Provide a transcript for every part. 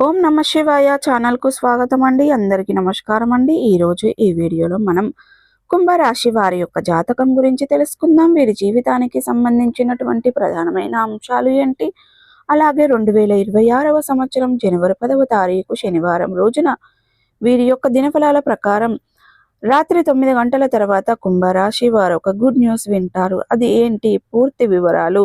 ఓం నమ శివాయ ఛానల్కు స్వాగతం అండి. అందరికీ నమస్కారం అండి. ఈరోజు ఈ వీడియోలో మనం కుంభరాశి వారి యొక్క జాతకం గురించి తెలుసుకుందాం. వీరి జీవితానికి సంబంధించినటువంటి ప్రధానమైన అంశాలు ఏంటి? అలాగే రెండు వేల ఇరవై ఆరవ సంవత్సరం జనవరి పదవ తారీఖు శనివారం రోజున వీరి యొక్క దినఫలాల ప్రకారం రాత్రి తొమ్మిది గంటల తర్వాత కుంభరాశి వారు ఒక గుడ్ న్యూస్ వింటారు. అది ఏంటి? పూర్తి వివరాలు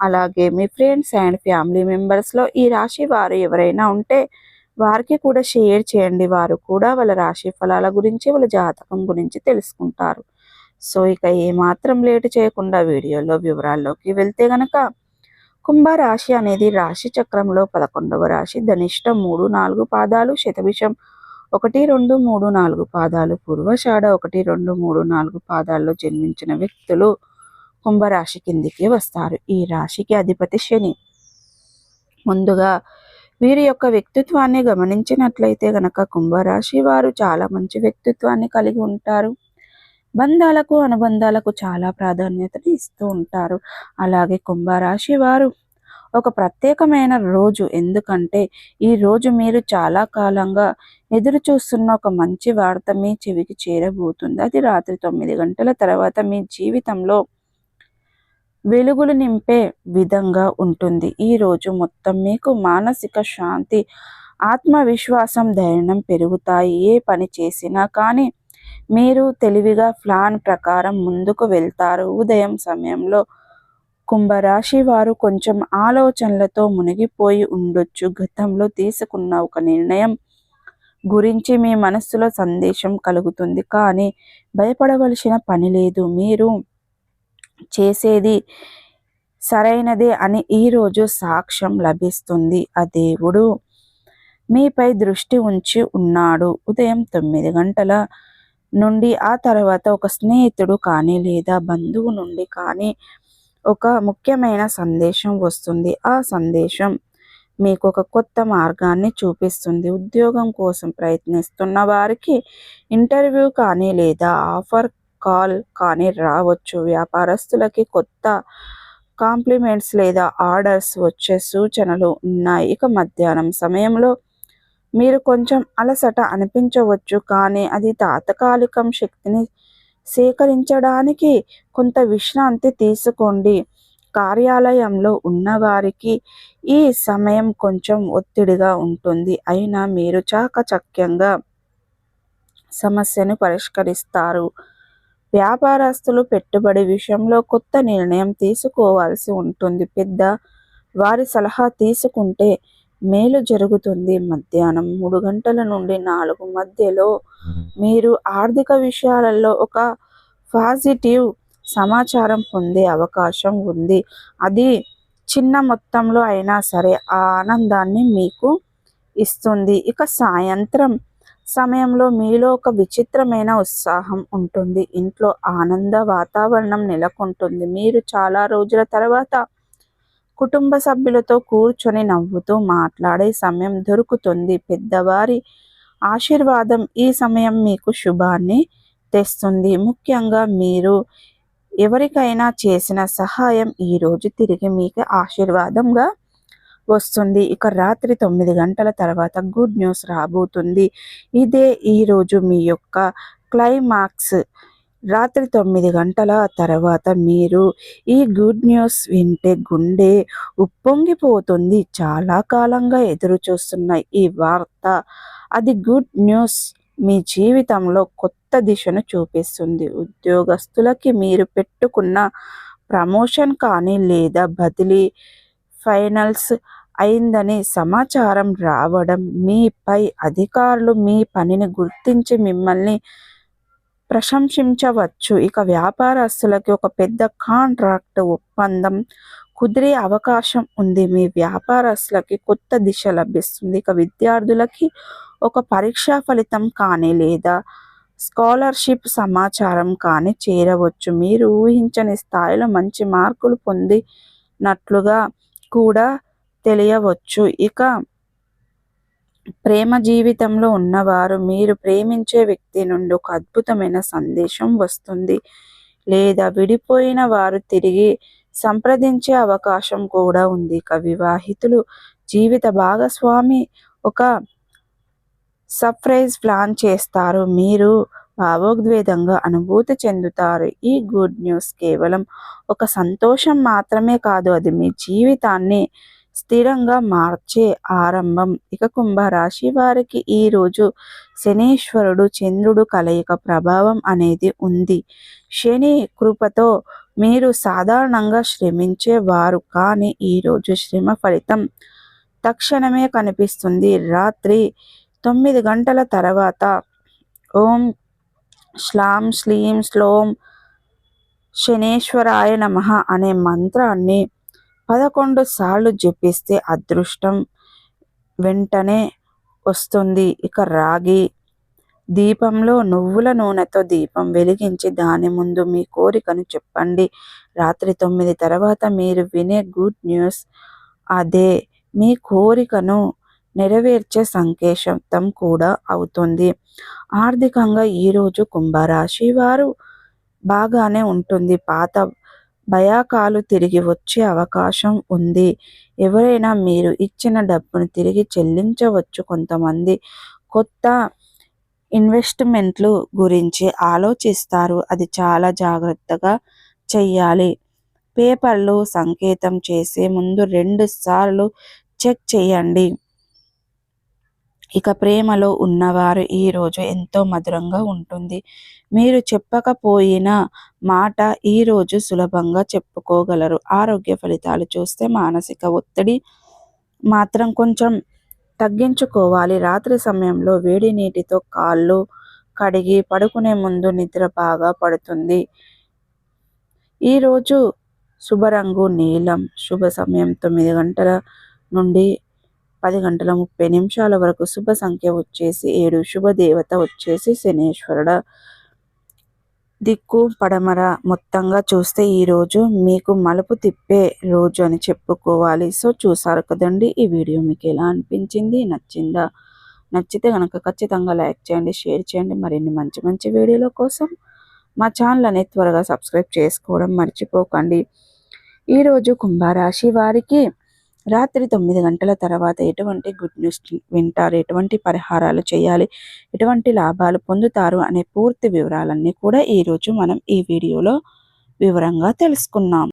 అలాగే మీ ఫ్రెండ్స్ అండ్ ఫ్యామిలీ మెంబర్స్లో ఈ రాశి వారు ఎవరైనా ఉంటే వారికి కూడా షేర్ చేయండి. వారు కూడా వాళ్ళ రాశి ఫలాల గురించి వాళ్ళ జాతకం గురించి తెలుసుకుంటారు. సో ఇక ఏమాత్రం లేటు చేయకుండా వీడియోలో వివరాల్లోకి వెళ్తే గనక కుంభరాశి అనేది రాశి చక్రంలో పదకొండవ రాశి. ధనిష్ట మూడు నాలుగు పాదాలు శతభిషం ఒకటి రెండు మూడు నాలుగు పాదాలు పూర్వషాఢ ఒకటి రెండు మూడు నాలుగు పాదాల్లో జన్మించిన వ్యక్తులు కుంభరాశి కిందికి వస్తారు. ఈ రాశికి అధిపతి శని. ముందుగా వీరి యొక్క వ్యక్తిత్వాన్ని గమనించినట్లయితే గనక కుంభరాశి వారు చాలా మంచి వ్యక్తిత్వాన్ని కలిగి ఉంటారు. బంధాలకు అనుబంధాలకు చాలా ప్రాధాన్యతను ఇస్తూ ఉంటారు. అలాగే కుంభరాశి వారు ఒక ప్రత్యేకమైన రోజు. ఎందుకంటే ఈ రోజు మీరు చాలా కాలంగా ఎదురు చూస్తున్న ఒక మంచి వార్త మీ చెవికి చేరబోతుంది. అది రాత్రి తొమ్మిది గంటల తర్వాత మీ జీవితంలో వెలుగులు నింపే విధంగా ఉంటుంది. ఈ రోజు మొత్తం మీకు మానసిక శాంతి ఆత్మవిశ్వాసం ధైర్యం పెరుగుతాయి. ఏ పని చేసినా కానీ మీరు తెలివిగా ప్లాన్ ప్రకారం ముందుకు వెళ్తారు. ఉదయం సమయంలో కుంభరాశి వారు కొంచెం ఆలోచనలతో మునిగిపోయి ఉండొచ్చు. గతంలో తీసుకున్న ఒక నిర్ణయం గురించి మీ మనస్సులో సందేశం కలుగుతుంది. కానీ భయపడవలసిన పని లేదు. మీరు చేసేది సరైనదే అని ఈరోజు సాక్ష్యం లభిస్తుంది. ఆ దేవుడు మీపై దృష్టి ఉంచి ఉన్నాడు. ఉదయం తొమ్మిది గంటల నుండి ఆ తర్వాత ఒక స్నేహితుడు కానీ లేదా బంధువు నుండి కానీ ఒక ముఖ్యమైన సందేశం వస్తుంది. ఆ సందేశం మీకు ఒక కొత్త మార్గాన్ని చూపిస్తుంది. ఉద్యోగం కోసం ప్రయత్నిస్తున్న వారికి ఇంటర్వ్యూ కానీ లేదా ఆఫర్ కాల్ కానీ రావచ్చు. వ్యాపారస్తులకి కొత్త కాంప్లిమెంట్స్ లేదా ఆర్డర్స్ వచ్చే సూచనలు ఉన్నాయి. ఇక మధ్యాహ్నం సమయంలో మీరు కొంచెం అలసట అనిపించవచ్చు కానీ అది తాత్కాలికం శక్తిని సేకరించడానికి కొంత విశ్రాంతి తీసుకోండి. కార్యాలయంలో ఉన్నవారికి ఈ సమయం కొంచెం ఒత్తిడిగా ఉంటుంది. అయినా మీరు చాకచక్యంగా సమస్యను పరిష్కరిస్తారు. వ్యాపారస్తులు పెట్టుబడి విషయంలో కొత్త నిర్ణయం తీసుకోవాల్సి ఉంటుంది పెద్ద వారి సలహా తీసుకుంటే మేలు జరుగుతుంది. మధ్యాహ్నం మూడు గంటల నుండి నాలుగు మధ్యలో మీరు ఆర్థిక విషయాలలో ఒక పాజిటివ్ సమాచారం పొందే అవకాశం ఉంది. అది చిన్న మొత్తంలో అయినా సరే ఆ ఆనందాన్ని మీకు ఇస్తుంది. ఇక సాయంత్రం సమయంలో మీలో ఒక విచిత్రమైన ఉత్సాహం ఉంటుంది. ఇంట్లో ఆనంద వాతావరణం నెలకొంటుంది. మీరు చాలా రోజుల తర్వాత కుటుంబ సభ్యులతో కూర్చొని నవ్వుతూ మాట్లాడే సమయం దొరుకుతుంది. పెద్దవారి ఆశీర్వాదం ఈ సమయం మీకు శుభాన్ని తెస్తుంది. ముఖ్యంగా మీరు ఎవరికైనా చేసిన సహాయం ఈరోజు తిరిగి మీకు ఆశీర్వాదంగా వస్తుంది. ఇక రాత్రి తొమ్మిది గంటల తర్వాత గుడ్ న్యూస్ రాబోతుంది. ఇదే ఈరోజు మీ యొక్క క్లైమాక్స్. రాత్రి తొమ్మిది గంటల తర్వాత మీరు ఈ గుడ్ న్యూస్ వింటే గుండె ఉప్పొంగిపోతుంది. చాలా కాలంగా ఎదురు చూస్తున్న ఈ వార్త. అది గుడ్ న్యూస్ మీ జీవితంలో కొత్త దిశను చూపిస్తుంది. ఉద్యోగస్తులకి మీరు పెట్టుకున్న ప్రమోషన్ కానీ లేదా బదిలీ ఫైనల్స్ అయిందని సమాచారం రావడం మీపై అధికారులు మీ పనిని గుర్తించి మిమ్మల్ని ప్రశంసించవచ్చు. ఇక వ్యాపారస్తులకి ఒక పెద్ద కాంట్రాక్ట్ ఒప్పందం కుదిరే అవకాశం ఉంది. మీ వ్యాపారస్తులకి కొత్త దిశ లభిస్తుంది. ఇక విద్యార్థులకి ఒక పరీక్షా ఫలితం కానీ లేదా స్కాలర్షిప్ సమాచారం కానీ చేరవచ్చు. మీరు ఊహించని స్థాయిలో మంచి మార్కులు పొందినట్లుగా కూడా తెలియవచ్చు. ఇక ప్రేమ జీవితంలో ఉన్నవారు మీరు ప్రేమించే వ్యక్తి నుండి ఒక అద్భుతమైన సందేశం వస్తుంది. లేదా విడిపోయిన వారు తిరిగి సంప్రదించే అవకాశం కూడా ఉంది. ఇక వివాహితులు జీవిత భాగస్వామి ఒక సర్ప్రైజ్ ప్లాన్ చేస్తారు. మీరు భావోద్వేదంగా అనుభూతి చెందుతారు. ఈ గుడ్ న్యూస్ కేవలం ఒక సంతోషం మాత్రమే కాదు అది మీ జీవితాన్ని స్థిరంగా మార్చే ఆరంభం. ఇక కుంభరాశి వారికి ఈరోజు శనీశ్వరుడు చంద్రుడు కలయిక ప్రభావం అనేది ఉంది. శని కృపతో మీరు సాధారణంగా శ్రమించేవారు కానీ ఈరోజు శ్రమ ఫలితం తక్షణమే కనిపిస్తుంది. రాత్రి తొమ్మిది గంటల తర్వాత ఓం శ్లాం శ్లీం శ్లోం శనేశ్వరాయ నమ అనే మంత్రాన్ని పదకొండు సార్లు జపిస్తే అదృష్టం వెంటనే వస్తుంది. ఇక రాగి దీపంలో నువ్వుల నూనెతో దీపం వెలిగించి దాని ముందు మీ కోరికను చెప్పండి. రాత్రి తొమ్మిది తర్వాత మీరు వినే గుడ్ న్యూస్ అదే. మీ కోరికను నెరవేర్చే సంకేతం కూడా అవుతుంది. ఆర్థికంగా ఈరోజు కుంభరాశి వారు బాగానే ఉంటుంది. పాత భయాకాలు తిరిగి వచ్చే అవకాశం ఉంది. ఎవరైనా మీరు ఇచ్చిన డబ్బును తిరిగి చెల్లించవచ్చు. కొంతమంది కొత్త ఇన్వెస్ట్మెంట్లు గురించి ఆలోచిస్తారు. అది చాలా జాగ్రత్తగా చెయ్యాలి. పేపర్లు సంకేతం చేసే ముందు రెండు సార్లు చెక్ చేయండి. ఇక ప్రేమలో ఉన్నవారు ఈరోజు ఎంతో మధురంగా ఉంటుంది. మీరు చెప్పకపోయిన మాట ఈరోజు సులభంగా చెప్పుకోగలరు. ఆరోగ్య ఫలితాలు చూస్తే మానసిక ఒత్తిడి మాత్రం కొంచెం తగ్గించుకోవాలి. రాత్రి సమయంలో వేడి నీటితో కాళ్ళు కడిగి పడుకునే ముందు నిద్ర బాగా పడుతుంది. ఈరోజు శుభరంగు నీలం. శుభ సమయం తొమ్మిది గంటల నుండి పది గంటల ముప్పై నిమిషాల వరకు శుభ సంఖ్య వచ్చేసి ఏడు శుభదేవత వచ్చేసి శనేశ్వరుడు. దిక్కు పడమర మొత్తంగా చూస్తే ఈరోజు మీకు మలుపు తిప్పే రోజు అని చెప్పుకోవాలి. సో చూసారు కదండి ఈ వీడియో మీకు ఎలా అనిపించింది నచ్చిందా? నచ్చితే కనుక ఖచ్చితంగా లైక్ చేయండి షేర్ చేయండి. మరిన్ని మంచి మంచి వీడియోల కోసం మా ఛానల్ అనేది త్వరగా సబ్స్క్రైబ్ చేసుకోవడం మర్చిపోకండి. ఈరోజు కుంభరాశి వారికి రాత్రి తొమ్మిది గంటల తర్వాత ఎటువంటి గుడ్ న్యూస్ వింటారు? ఎటువంటి పరిహారాలు చేయాలి? ఎటువంటి లాభాలు పొందుతారు? అనే పూర్తి వివరాలన్నీ కూడా ఈరోజు మనం ఈ వీడియోలో వివరంగా తెలుసుకున్నాం.